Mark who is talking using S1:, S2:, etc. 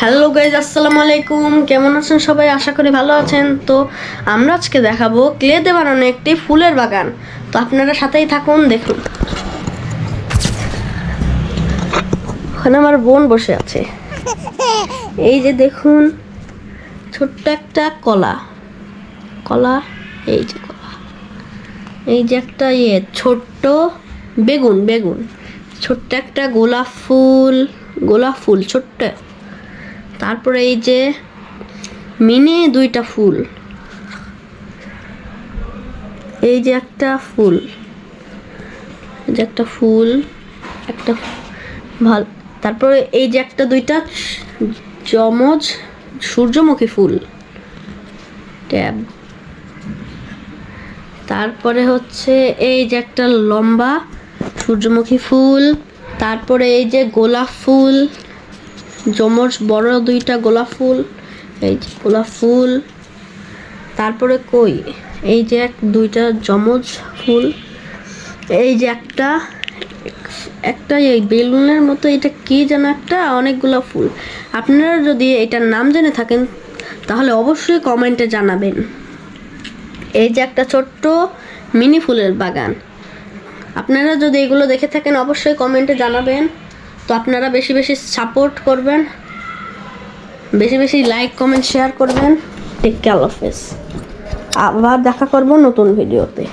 S1: Hello guys আসসালামু আলাইকুম। কেমন আছেন সবাই? আশা করি ভালো আছেন। তো আমরা আজকে দেখাবো ক্লেতে বানানো একটি ফুলের বাগান। তো আপনারা সাথেই থাকুন, দেখুন। ওখানে আমার বোন বসে আছে। এই যে দেখুন, ছোট্ট একটা কলা। কলা, এই যে কলা। এই যে একটা ইয়ে ছোট্ট বেগুন বেগুন। ছোট্ট একটা গোলাপ ফুল গোলাপ ফুল, ছোট্ট। তারপরে এই যে মিনি দুইটা ফুল। এই যে একটা ফুল। যে একটা ফুল, একটা ভালো, তারপরে এই যে একটা দুইটা জমজ সূর্যমুখী ফুল। ট্যাব। তারপরে হচ্ছে এই যে একটা লম্বা সূর্যমুখী ফুল, তারপরে এই যে গোলাপ ফুল জমজ বড় দুইটা গোলাপ ফুল, এই যে গোলাপ ফুল। তারপরে কই? এই যে এক, দুইটা জমজ ফুল। এই যে একটা একটা এই বেলুনের মতো, এটা কি যেন একটা? অনেকগুলো ফুল। আপনারা যদি এটার নাম জেনে থাকেন, তাহলে অবশ্যই কমেন্টে জানাবেন। এই যে একটা ছোট্ট মিনি ফুলের বাগান। আপনারা যদি এগুলো দেখে থাকেন, অবশ্যই কমেন্টে জানাবেন। তো আপনারা বেশি বেশি সাপোর্ট করবেন, বেশি বেশি লাইক কমেন্ট শেয়ার করবেন। টেক কেয়ার অফিস আবার দেখা করব নতুন ভিডিওতে